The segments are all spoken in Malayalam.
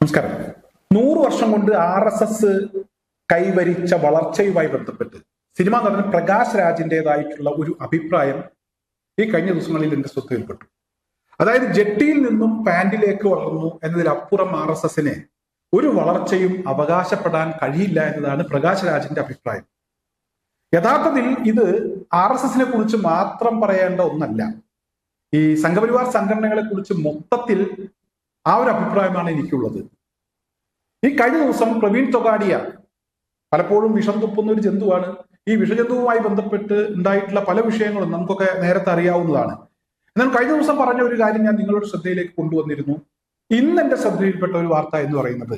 നമസ്കാരം. നൂറ് വർഷം കൊണ്ട് ആർ എസ് എസ് കൈവരിച്ച വളർച്ചയുമായി ബന്ധപ്പെട്ട് സിനിമാ നടൻ പ്രകാശ് രാജിന്റെതായിട്ടുള്ള ഒരു അഭിപ്രായം ഈ കഴിഞ്ഞ ദിവസങ്ങളിൽ എന്റെ ശ്രദ്ധയിൽപ്പെട്ടു. അതായത് ജെട്ടിയിൽ നിന്നും പാൻഡിലേക്ക് വളർന്നു എന്നതിലപ്പുറം ആർ എസ് എസിനെ ഒരു വളർച്ചയും അവകാശപ്പെടാൻ കഴിയില്ല എന്നതാണ് പ്രകാശ് രാജിന്റെ അഭിപ്രായം. യഥാർത്ഥത്തിൽ ഇത് ആർ എസ് എസിനെ കുറിച്ച് മാത്രം പറയേണ്ട ഒന്നല്ല. ഈ സംഘപരിവാർ സംഘടനകളെ കുറിച്ച് മൊത്തത്തിൽ ആ ഒരു അഭിപ്രായമാണ് എനിക്കുള്ളത്. ഈ കഴിഞ്ഞ ദിവസം പ്രവീൺ തൊഗാഡിയ പലപ്പോഴും വിഷം തുപ്പുന്ന ഒരു ജന്തുവാണ്. ഈ വിഷജന്തുവുമായി ബന്ധപ്പെട്ട് ഉണ്ടായിട്ടുള്ള പല വിഷയങ്ങളും നമുക്കൊക്കെ നേരത്തെ അറിയാവുന്നതാണ്. എന്നാൽ കഴിഞ്ഞ ദിവസം പറഞ്ഞ ഒരു കാര്യം ഞാൻ നിങ്ങളുടെ ശ്രദ്ധയിലേക്ക് കൊണ്ടുവന്നിരുന്നു. ഇന്ന് എന്റെ ശ്രദ്ധയിൽപ്പെട്ട ഒരു വാർത്ത എന്ന് പറയുന്നത്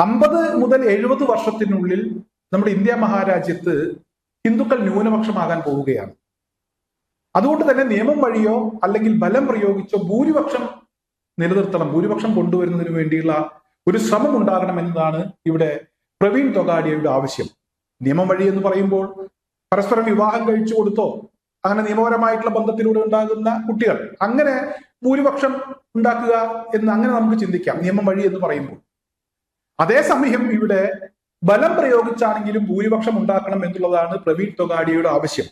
അമ്പത് മുതൽ എഴുപത് വർഷത്തിനുള്ളിൽ നമ്മുടെ ഇന്ത്യ മഹാരാജ്യത്ത് ഹിന്ദുക്കൾ ന്യൂനപക്ഷമാകാൻ പോവുകയാണ്. അതുകൊണ്ട് തന്നെ നിയമം വഴിയോ അല്ലെങ്കിൽ ബലം പ്രയോഗിച്ചോ ഭൂരിപക്ഷം നിലനിർത്തണം. ഭൂരിപക്ഷം കൊണ്ടുവരുന്നതിന് വേണ്ടിയുള്ള ഒരു ശ്രമം ഉണ്ടാകണം എന്നതാണ് ഇവിടെ പ്രവീൺ തൊഗാഡിയയുടെ ആവശ്യം. നിയമം വഴി എന്ന് പറയുമ്പോൾ പരസ്പരം വിവാഹം കഴിച്ചു കൊടുത്തോ അങ്ങനെ നിയമപരമായിട്ടുള്ള ബന്ധത്തിലൂടെ ഉണ്ടാകുന്ന കുട്ടികൾ അങ്ങനെ ഭൂരിപക്ഷം ഉണ്ടാക്കുക എന്ന് അങ്ങനെ നമുക്ക് ചിന്തിക്കാം നിയമം വഴി എന്ന് പറയുമ്പോൾ. അതേസമയം ഇവിടെ ബലം പ്രയോഗിച്ചാണെങ്കിലും ഭൂരിപക്ഷം ഉണ്ടാക്കണം എന്നുള്ളതാണ് പ്രവീൺ തൊഗാഡിയയുടെ ആവശ്യം.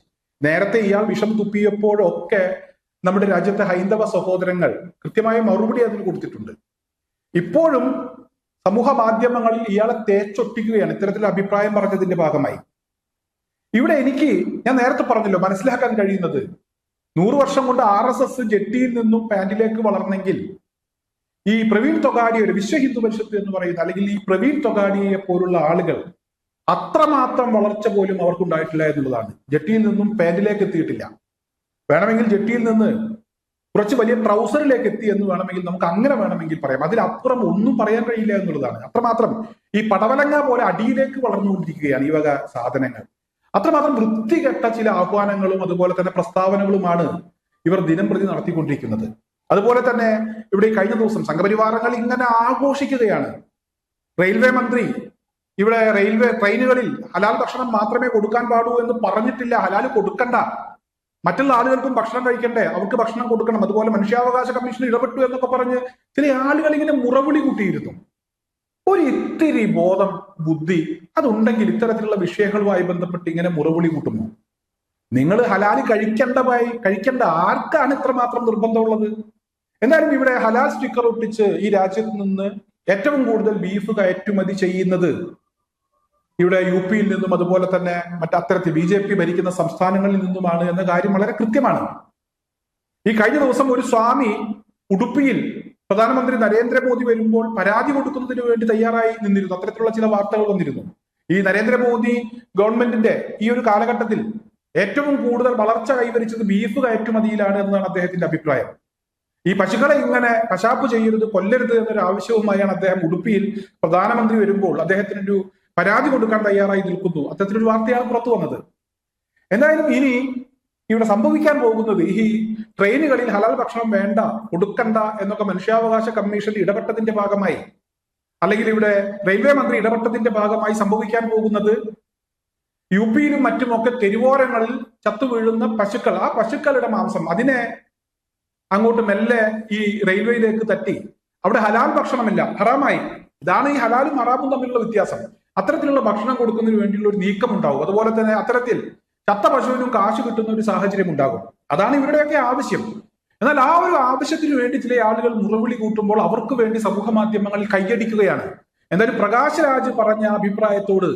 നേരത്തെ ഇയാൾ വിഷം തുപ്പിയപ്പോഴൊക്കെ നമ്മുടെ രാജ്യത്തെ ഹൈന്ദവ സഹോദരങ്ങൾ കൃത്യമായ മറുപടി അതിന് കൊടുത്തിട്ടുണ്ട്. ഇപ്പോഴും സമൂഹ മാധ്യമങ്ങളിൽ ഇയാളെ തേച്ചൊട്ടിക്കുകയാണ്. ഇത്തരത്തിൽ അഭിപ്രായം പറഞ്ഞതിന്റെ ഭാഗമായി. ഇവിടെ എനിക്ക് ഞാൻ നേരത്തെ പറഞ്ഞല്ലോ മനസ്സിലാക്കാൻ കഴിയുന്നത് നൂറു വർഷം കൊണ്ട് ആർ എസ് എസ് ജെട്ടിയിൽ നിന്നും പാന്റിലേക്ക് വളർന്നെങ്കിൽ ഈ പ്രവീൺ തൊഗാഡിയുടെ വിശ്വ ഹിന്ദു പരിഷത്ത് എന്ന് പറയുന്ന അല്ലെങ്കിൽ ഈ പ്രവീൺ തൊഗാഡിയെ പോലുള്ള ആളുകൾ അത്രമാത്രം വളർച്ച പോലും അവർക്കുണ്ടായിട്ടില്ല എന്നുള്ളതാണ്. ജെട്ടിയിൽ നിന്നും പാന്റിലേക്ക് എത്തിയിട്ടില്ല. വേണമെങ്കിൽ ജെട്ടിയിൽ നിന്ന് കുറച്ച് വലിയ ട്രൗസറിലേക്ക് എത്തി എന്ന് വേണമെങ്കിൽ നമുക്ക് അങ്ങനെ വേണമെങ്കിൽ പറയാം. അതിലപ്പുറം ഒന്നും പറയാൻ കഴിയില്ല എന്നുള്ളതാണ്. അത്രമാത്രം ഈ പടവലങ്ങ പോലെ അടിയിലേക്ക് വളർന്നുകൊണ്ടിരിക്കുകയാണ് ഈ വക സാധനങ്ങൾ. അത്രമാത്രം വൃത്തികെട്ട ചില ആഹ്വാനങ്ങളും അതുപോലെ തന്നെ പ്രസ്താവനകളുമാണ് ഇവർ ദിനം പ്രതി നടത്തിക്കൊണ്ടിരിക്കുന്നത്. അതുപോലെ തന്നെ ഇവിടെ കഴിഞ്ഞ ദിവസം സംഘപരിവാരങ്ങൾ ഇങ്ങനെ ആഘോഷിക്കുകയാണ്. റെയിൽവേ മന്ത്രി ഇവിടെ റെയിൽവേ ട്രെയിനുകളിൽ ഹലാൽ ഭക്ഷണം മാത്രമേ കൊടുക്കാൻ പാടൂ എന്ന് പറഞ്ഞിട്ടില്ല. ഹലാൽ കൊടുക്കണ്ട. മറ്റുള്ള ആളുകൾക്കും ഭക്ഷണം കഴിക്കണ്ടേ? അവർക്ക് ഭക്ഷണം കൊടുക്കണം. അതുപോലെ മനുഷ്യാവകാശ കമ്മീഷൻ ഇടപെട്ടു എന്നൊക്കെ പറഞ്ഞ് ചില ആളുകൾ ഇങ്ങനെ മുറവിളി കൂട്ടിയിരുന്നു. ഒരു ഇത്തിരി ബോധം ബുദ്ധി അതുണ്ടെങ്കിൽ ഇത്തരത്തിലുള്ള വിഷയങ്ങളുമായി ബന്ധപ്പെട്ട് ഇങ്ങനെ മുറവിളി കൂട്ടുമോ? നിങ്ങൾ ഹലാൽ കഴിക്കേണ്ടതായി കഴിക്കേണ്ട ആർക്കാണ് ഇത്രമാത്രം നിർബന്ധമുള്ളത്? എന്നാലും ഇവിടെ ഹലാൽ സ്റ്റിക്കർ ഒട്ടിച്ച് ഈ രാജ്യത്ത് നിന്ന് ഏറ്റവും കൂടുതൽ ബീഫ് കയറ്റുമതി ചെയ്യുന്നത് ഇവിടെ യു പിയിൽ നിന്നും അതുപോലെ തന്നെ മറ്റത്തരത്തിൽ ബി ജെ പി ഭരിക്കുന്ന സംസ്ഥാനങ്ങളിൽ നിന്നുമാണ് എന്ന കാര്യം വളരെ കൃത്യമാണ്. ഈ കഴിഞ്ഞ ദിവസം ഒരു സ്വാമി ഉടുപ്പിയിൽ പ്രധാനമന്ത്രി നരേന്ദ്രമോദി വരുമ്പോൾ പരാതി കൊടുക്കുന്നതിന് വേണ്ടി തയ്യാറായി നിന്നിരുന്നു. അത്തരത്തിലുള്ള ചില വാർത്തകൾ വന്നിരുന്നു. ഈ നരേന്ദ്രമോദി ഗവൺമെന്റിന്റെ ഈ ഒരു കാലഘട്ടത്തിൽ ഏറ്റവും കൂടുതൽ വളർച്ച കൈവരിച്ചത് ബീഫ് കയറ്റുമതിയിലാണ് എന്നാണ് അദ്ദേഹത്തിന്റെ അഭിപ്രായം. ഈ പശുക്കളെ ഇങ്ങനെ കശാപ്പ് ചെയ്യരുത് കൊല്ലരുത് എന്നൊരു ആവശ്യവുമായാണ് അദ്ദേഹം ഉടുപ്പിയിൽ പ്രധാനമന്ത്രി വരുമ്പോൾ അദ്ദേഹത്തിനൊരു പരാതി കൊടുക്കാൻ തയ്യാറായി നിൽക്കുന്നു. അത്തരത്തിലൊരു വാർത്തയാണ് പുറത്തു വന്നത്. എന്തായാലും ഇനി ഇവിടെ സംഭവിക്കാൻ പോകുന്നത് ഈ ട്രെയിനുകളിൽ ഹലാൽ ഭക്ഷണം വേണ്ട കൊടുക്കണ്ട എന്നൊക്കെ മനുഷ്യാവകാശ കമ്മീഷൻ ഇടപെട്ടതിന്റെ ഭാഗമായി അല്ലെങ്കിൽ ഇവിടെ റെയിൽവേ മന്ത്രി ഇടപെട്ടതിന്റെ ഭാഗമായി സംഭവിക്കാൻ പോകുന്നത് യു പിയിലും മറ്റുമൊക്കെ തെരുവോരങ്ങളിൽ ചത്തുവീഴുന്ന പശുക്കൾ ആ പശുക്കളുടെ മാംസം അതിനെ അങ്ങോട്ട് മെല്ലെ ഈ റെയിൽവേയിലേക്ക് തട്ടി. അവിടെ ഹലാൽ ഭക്ഷണമില്ല ഹറാമായി. ഇതാണ് ഈ ഹലാലും ഹറാമും തമ്മിലുള്ള വ്യത്യാസം. അത്തരത്തിലുള്ള ഭക്ഷണം കൊടുക്കുന്നതിന് വേണ്ടിയുള്ള ഒരു നീക്കം ഉണ്ടാകും അതുപോലെ തന്നെ അത്തരത്തിൽ ചത്ത പശുവിനും കാശ് കിട്ടുന്ന ഒരു സാഹചര്യം ഉണ്ടാകും. അതാണ് ഇവരുടെയൊക്കെ ആവശ്യം. എന്നാൽ ആ ഒരു ആവശ്യത്തിന് വേണ്ടി ചില ആളുകൾ മുറവിളി കൂട്ടുമ്പോൾ അവർക്ക് വേണ്ടി സമൂഹ മാധ്യമങ്ങളിൽ കൈയടിക്കുകയാണ്. എന്തായാലും പ്രകാശരാജ് പറഞ്ഞ അഭിപ്രായത്തോട്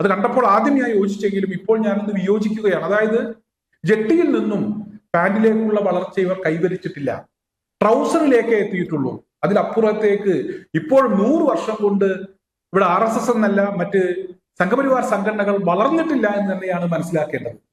അത് കണ്ടപ്പോൾ ആദ്യം ഞാൻ യോജിച്ചെങ്കിലും ഇപ്പോൾ ഞാനൊന്ന് വിയോജിക്കുകയാണ്. അതായത് ജെട്ടിയിൽ നിന്നും പാന്റിലേക്കുള്ള വളർച്ച ഇവർ കൈവരിച്ചിട്ടില്ല. ട്രൗസറിലേക്കേ എത്തിയിട്ടുള്ളൂ. അതിലപ്പുറത്തേക്ക് ഇപ്പോൾ നൂറ് വർഷം കൊണ്ട് ഇവിടെ ആർ എസ് എസ് എന്നല്ല മറ്റ് സംഘപരിവാർ സംഘടനകൾ വളർന്നിട്ടില്ല എന്ന് തന്നെയാണ് മനസ്സിലാക്കേണ്ടത്.